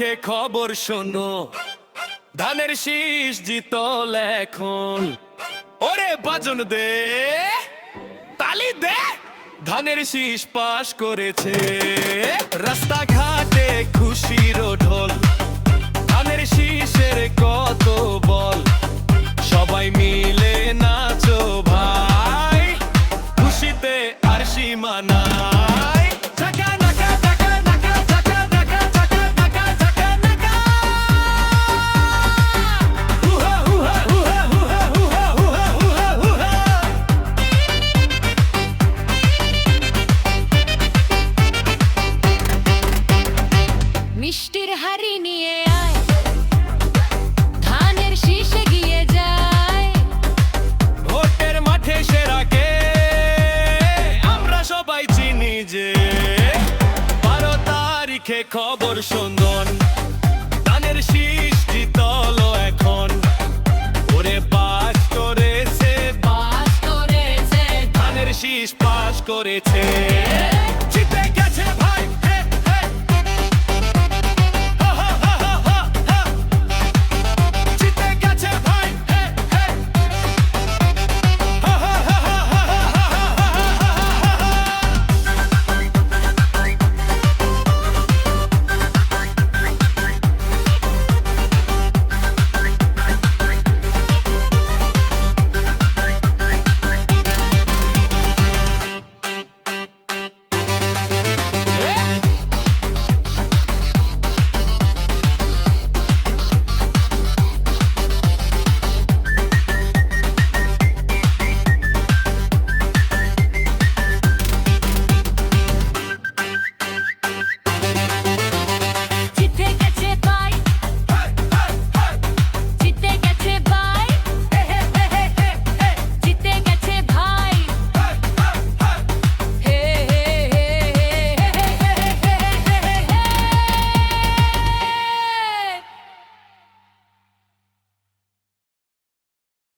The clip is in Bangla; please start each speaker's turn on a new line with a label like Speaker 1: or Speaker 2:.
Speaker 1: খবর শোনো। ধানের শীষ জিতল এখন ওরে বাজন দে, তালি দে। ধানের শীষ পাশ করেছে। রাস্তাঘাটে খুশির ঢোল। ধানের শীষের কত বল। সবাই মিলে নাচো ভাই। খুশিতে আর সীমা তারিখে খবর সুন্দর ধানের শীষ জিতল এখন। ওরে পাস করেছে
Speaker 2: পাস করেছে।
Speaker 1: ধানের শীষ পাস করেছে।